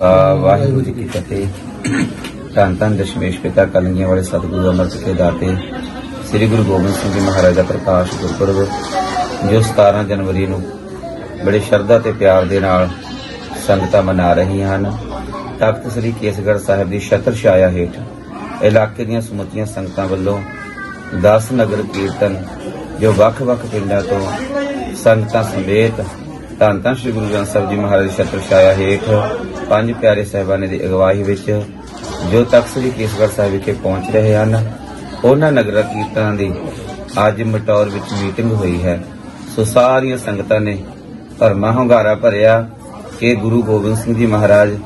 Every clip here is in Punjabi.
ਵਾਹਿਗੁਰੂ ਜੀ ਕੀ ਫਤਿਹ। ਧੰਨ ਧੰਨ ਦਸ਼ਮੇਸ਼ ਪਿਤਾ ਕਲੰਗੀਆਂ ਵਾਲੇ ਸਤਿਗੁਰੂ ਅਮਰਤ ਕੇ ਦਾਤੇ, ਸ੍ਰੀ ਗੁਰੂ ਗੋਬਿੰਦ ਸਿੰਘ ਜੀ ਮਹਾਰਾਜ ਦਾ ਪ੍ਰਕਾਸ਼ ਗੁਰਪੁਰਬ, ਜੋ 17 ਜਨਵਰੀ ਨੂੰ ਬੜੇ ਸ਼ਰਧਾ ਤੇ ਪਿਆਰ ਦੇ ਨਾਲ ਸੰਗਤਾਂ ਮਨਾ ਰਹੀਆਂ ਹਨ, ਤਖਤ ਸ੍ਰੀ ਕੇਸਗੜ੍ਹ ਸਾਹਿਬ ਦੀ ਛਤਰ ਛਾਇਆ ਹੇਠ ਇਲਾਕੇ ਦੀਆਂ ਸਮੁੱਚੀਆਂ ਸੰਗਤਾਂ ਵੱਲੋਂ 10 ਨਗਰ ਕੀਰਤਨ, ਜੋ ਵੱਖ-ਵੱਖ ਪਿੰਡਾਂ ਤੋਂ ਸੰਗਤਾਂ ਸਮੇਤ ਧੰਨ ਧੰਨ ਸ੍ਰੀ ਗੁਰੂ ਗ੍ਰੰਥ ਸਾਹਿਬ ਜੀ ਮਹਾਰਾਜ ਦੀ ਛਤਰ ਛਾਇਆ ਹੇਠ ਪੰਜ ਪਿਆਰੇ ਸਾਹਿਬਾਨੇ ਦੀ ਅਗਵਾਈ ਵਿੱਚ ਜੋ ਤਖਤ ਸ੍ਰੀ ਕੇਸਗੜ੍ਹ ਸਾਹਿਬ ਵਿਖੇ ਪਹੁੰਚ ਰਹੇ ਹਨ, ਉਹਨਾਂ ਨਗਰ ਕੀਰਤਨਾਂ ਦੀ ਅੱਜ ਮਟੌਰ ਵਿੱਚ ਮੀਟਿੰਗ ਹੋਈ ਹੈ। ਸੋ ਸਾਰੀਆਂ ਸੰਗਤਾਂ ਨੇ ਭਰਮਾ ਹੁੰਗਾਰਾ ਭਰਿਆ ਕਿ ਗੁਰੂ ਗੋਬਿੰਦ ਸਿੰਘ ਜੀ ਮਹਾਰਾਜ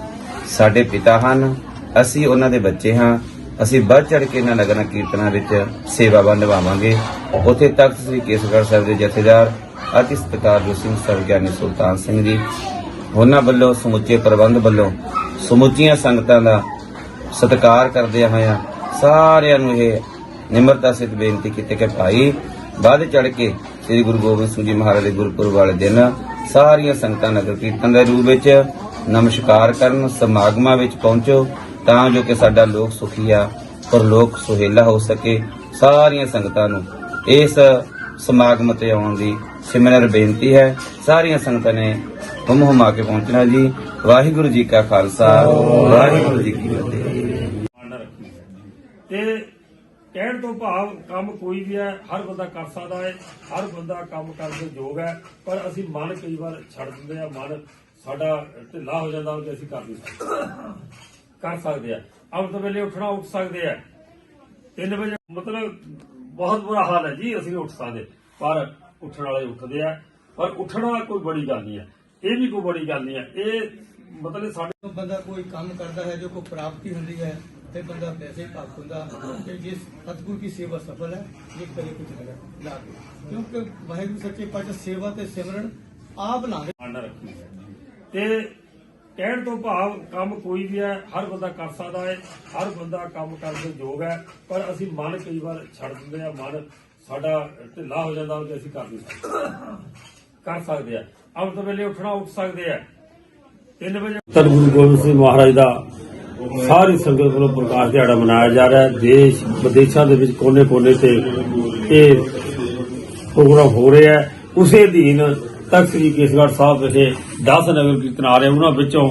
ਸਾਡੇ ਪਿਤਾ ਹਨ, ਅਸੀਂ ਉਹਨਾਂ ਦੇ ਬੱਚੇ ਹਾਂ, ਅਸੀਂ ਵੱਧ ਚੜ ਕੇ ਇਹਨਾਂ ਨਗਰਾਂ ਕੀਰਤਨਾਂ ਵਿੱਚ ਸੇਵਾਵਾਂ ਨਿਭਾਵਾਂਗੇ। ਉਥੇ ਤਖਤ ਸ੍ਰੀ ਕੇਸਗੜ੍ਹ ਸਾਹਿਬ ਦੇ ਜਥੇਦਾਰ ਅਤੀ ਸਰਕਾਰ ਜੋ ਸਿੰਘ ਸਰਗਿਆਨੀ ਸੁਲਤਾਨ ਸਿੰਘ ਜੀ, ਉਹਨਾਂ ਵੱਲੋਂ ਸਮੁੱਚੇ ਪ੍ਰਬੰਧ ਵੱਲੋਂ ਸਮੁੱਚੀਆਂ ਸੰਗਤਾਂ ਦਾ ਸਤਿਕਾਰ ਕਰਦਿਆਂ ਹੋਇਆਂ ਸਾਰਿਆਂ ਨੂੰ ਇਹ ਨਿਮਰਤਾ ਸਿੱਧ ਬੇਨਤੀ ਕੀਤੀ ਕਿ ਭਾਈ ਵੱਧ ਚੜ ਕੇ ਸ੍ਰੀ ਗੁਰੂ ਗੋਬਿੰਦ ਸਿੰਘ ਜੀ ਮਹਾਰਾਜ ਦੇ ਗੁਰਪੁਰਬ ਵਾਲੇ ਦਿਨ ਸਾਰੀਆਂ ਸੰਗਤਾਂ ਨਗਰ ਕੀਰਤਨ ਦੇ ਰੂਪ ਵਿੱਚ ਨਮਸਕਾਰ ਕਰਨ, ਸਮਾਗਮਾਂ ਵਿੱਚ ਪਹੁੰਚੋ ਤਾਂ ਜੋ ਕਿ ਸਾਡਾ ਲੋਕ ਸੁਖੀ ਆ ਔਰ ਲੋਕ ਸੁਹੇਲਾ ਹੋ ਸਕੇ। ਸਾਰੀਆਂ ਸੰਗਤਾਂ ਨੂੰ ਇਸ ਸਮਾਗਮ ਤੇ ਆਉਣ ਦੀ ਸਿਮਰਨ ਬੇਨਤੀ ਹੈ। ਸਾਰੀਆਂ ਸੰਗਤਾਂ ਨੇ ਹੁਮ ਹੁਮਾ ਕੇ ਪਹੁੰਚਣਾ ਜੀ। ਵਾਹਿਗੁਰੂ ਜੀ ਕਾ ਖਾਲਸਾ। ਵਾਹਿਗੁਰੂ ਜੀ ਕੀ ਫਤਿਹ। ਤੇ ਕਹਿਣ ਤੋਂ ਭਾਵ ਕੰਮ ਕੋਈ ਵੀ ਹੈ, ਹਰ ਬੰਦਾ ਕਰ ਸਕਦਾ ਹੈ, ਹਰ ਬੰਦਾ ਕੰਮ ਕਰਨ ਦੇ ਯੋਗ ਹੈ, ਪਰ ਅਸੀਂ ਮਨ ਕਈ ਵਾਰ ਛੱਡ ਦਿੰਦੇ ਆ ਮਨ ਸਾਡਾ ਢਿੱਲਾ ਹੋ ਜਾਂਦਾ ਕਿ ਅਸੀਂ ਕਰ ਨਹੀਂ ਸਕਦੇ। ਕਰ ਸਕਦੇ ਆ ਅੰਮ੍ਰਿਤ ਵੇਲੇ ਉੱਠਣਾ ਉੱਠ ਸਕਦੇ ਆ 3 ਵਜੇ ਮਤਲਬ ਬਹੁਤ ਬੁਰਾ ਹਾਲ ਹੈ ਜੀ ਅਸੀਂ ਨਹੀਂ ਉੱਠ ਸਕਦੇ। ਪਰ ਉੱਠਣ ਵਾਲੇ ਉੱਠਦੇ ਆ। ਪਰ ਉੱਠਣਾ ਕੋਈ ਬੜੀ ਗੱਲ ਨਹੀਂ ਹੈ। ਇਹ ਵੀ ਕੋਈ ਬੜੀ ਗੱਲ ਨਹੀਂ ਹੈ। ਇਹ ਮਤਲਬ ਸਾਡੇ ਜਦੋਂ ਬੰਦਾ ਕੋਈ ਕੰਮ ਕਰਦਾ ਹੈ ਜੋ ਕੋਈ ਪ੍ਰਾਪਤੀ ਹੁੰਦੀ ਹੈ ਤੇ ਬੰਦਾ ਪੈਸੇ ਪ੍ਰਾਪਤ ਹੁੰਦਾ ਤੇ ਜਿਸ ਸਤਿਗੁਰ ਦੀ ਸੇਵਾ ਸਫਲ ਹੈ ਜੇ ਕਰੇ ਕੁਝ ਕੇ। ਕਿਉਂਕਿ ਵਾਹਿਗੁਰੂ ਸੱਚੇ ਪਾਤਸ਼ਾਹ ਸੇਵਾ ਤੇ ਸਿਮਰਨ ਆਪ ਮਾਨਾ ਰੱਖੀ ਤੇ ਕਹਿਣ ਤੋਂ ਭਾਵ ਕੰਮ ਕੋਈ ਵੀ ਹੈ, ਹਰ ਬੰਦਾ ਕਰ ਸਕਦਾ ਹੈ, ਹਰ ਬੰਦਾ ਕੰਮ ਕਰਨ ਦੇ ਯੋਗ ਹੈ, ਪਰ ਅਸੀਂ ਮਨ ਕਈ ਵਾਰ ਛੱਡ ਦਿੰਦੇ ਆ ਮਨ ਸਾਡਾ ਢਿੱਲਾ ਹੋ ਜਾਂਦਾ ਕਿ ਅਸੀਂ ਕਰ ਨਹੀਂ ਸਕਦੇ। ਕਰ ਸਕਦੇ ਆ ਅੰਮ੍ਰਿਤ ਵੇਲੇ ਉੱਠਣਾ, ਉੱਠ ਸਕਦੇ ਆ 3 ਵਜੇ ਧੰਨ ਗੁਰੂ ਗੋਬਿੰਦ ਸਿੰਘ ਮਹਾਰਾਜ ਦਾ ਸਾਰੀ ਸੰਗਤ ਵੱਲੋਂ ਪ੍ਰਕਾਸ਼ ਦਿਹਾੜਾ ਮਨਾਇਆ ਜਾ ਰਿਹਾ ਹੈ। ਦੇਸ਼, ਵਿਦੇਸ਼ਾਂ ਦੇ ਵਿੱਚ ਕੋਨੇ-ਕੋਨੇ ਤੇ ਇਹ ਪ੍ਰੋਗਰਾਮ ਹੋ ਰਿਹਾ ਹੈ। ਉਸੇ ਅਧੀਨ ਤਖਤ ਸ੍ਰੀ ਕੇਸਗੜ੍ਹ ਸਾਹਿਬ ਵਿਖੇ 10 ਨਗਰ ਕੀਰਤਨ ਆ ਰਹੇ। ਉਹਨਾਂ ਵਿੱਚੋਂ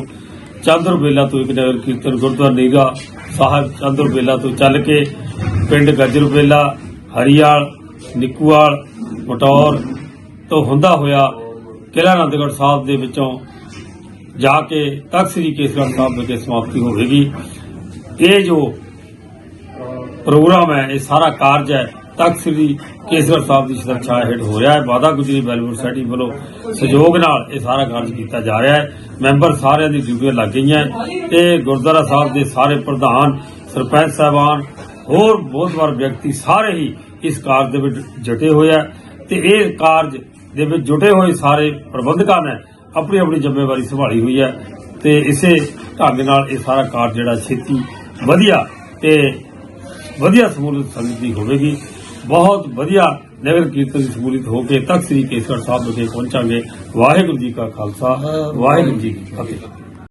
ਚੰਦਰ ਬੇਲਾ ਤੋਂ ਇੱਕ ਨਗਰ ਕੀਰਤਨ ਗੁਰਦੁਆਰਾ ਨੀਗਾ ਸਾਹਿਬ ਚੰਦਰ ਬੇਲਾ ਤੋਂ ਚੱਲ ਕੇ ਪਿੰਡ ਗੱਜਰ ਬੇਲਾ ਹਰੀਆਲ, ਨਿੱਕੂਵਾਲ, ਮਟੌਰ ਤੋਂ ਹੁੰਦਾ ਹੋਇਆ ਕਿਲ੍ਹਾ ਆਨੰਦਗੜ੍ਹ ਸਾਹਿਬ ਦੇ ਵਿੱਚੋਂ ਜਾ ਕੇ ਤਖਤ ਸ੍ਰੀ ਕੇਸਗੜ੍ਹ ਸਾਹਿਬ ਵਿਖੇ ਸਮਾਪਤੀ ਹੋਵੇਗੀ। ਇਹ ਜੋ ਪ੍ਰੋਗਰਾਮ ਹੈ, ਇਹ ਸਾਰਾ ਕਾਰਜ ਹੈ ਤਖਤ ਸ੍ਰੀ ਕੇਸਗੜ੍ਹ ਸਾਹਿਬ ਦੀ ਸੁਰੱਖਿਆ ਹੇਠ ਹੋ ਰਿਹਾ ਹੈ। ਵਾਦਾ ਗੁਜਰੀ ਵੈਲਫੇਅਰ ਸੋਸਾਇਟੀ ਵੱਲੋਂ ਸਹਿਯੋਗ ਨਾਲ ਇਹ ਸਾਰਾ ਕਾਰਜ ਕੀਤਾ ਜਾ ਰਿਹਾ ਹੈ। ਮੈਂਬਰ ਸਾਰਿਆਂ ਦੀ ਡਿਊਟੀਆਂ ਲੱਗ ਗਈਆਂ ਤੇ ਗੁਰਦੁਆਰਾ ਸਾਹਿਬ ਦੇ ਸਾਰੇ ਪ੍ਰਧਾਨ, ਸਰਪੰਚ ਸਾਹਿਬਾਨ, ਹੋਰ ਬਹੁਤ ਵਾਰ ਵਿਅਕਤੀ ਸਾਰੇ ਹੀ ਇਸ ਕਾਰਜ ਦੇ ਵਿੱਚ ਜੁਟੇ ਹੋਏ ਆ ਤੇ ਇਹ ਕਾਰਜ ਦੇ ਵਿੱਚ ਜੁਟੇ ਹੋਏ ਸਾਰੇ ਪ੍ਰਬੰਧਕਾਂ ਨੇ ਆਪਣੀ ਆਪਣੀ ਜ਼ਿੰਮੇਵਾਰੀ ਸੰਭਾਲੀ ਹੋਈ ਹੈ ਤੇ ਇਸੇ ਢੰਗ ਨਾਲ ਇਹ ਸਾਰਾ ਕਾਰਜ ਜਿਹੜਾ ਛੇਤੀ ਵਧੀਆ ਤੇ ਵਧੀਆ ਸਮੂਲਤ ਸੰਗਤ ਦੀ ਹੋਵੇਗੀ। ਬਹੁਤ ਵਧੀਆ ਨਗਰ ਕੀਰਤਨ ਦੀ ਸਮੂਲਿਤ ਹੋ ਕੇ ਤਖਤ ਸ੍ਰੀ ਕੇਸਗੜ੍ਹ ਸਾਹਿਬ ਵਿਖੇ ਪਹੁੰਚਾਂਗੇ। ਵਾਹਿਗੁਰੂ ਜੀ ਕਾ ਖਾਲਸਾ ਵਾਹਿਗੁਰੂ ਜੀ ਕੀ ਫਤਿਹ।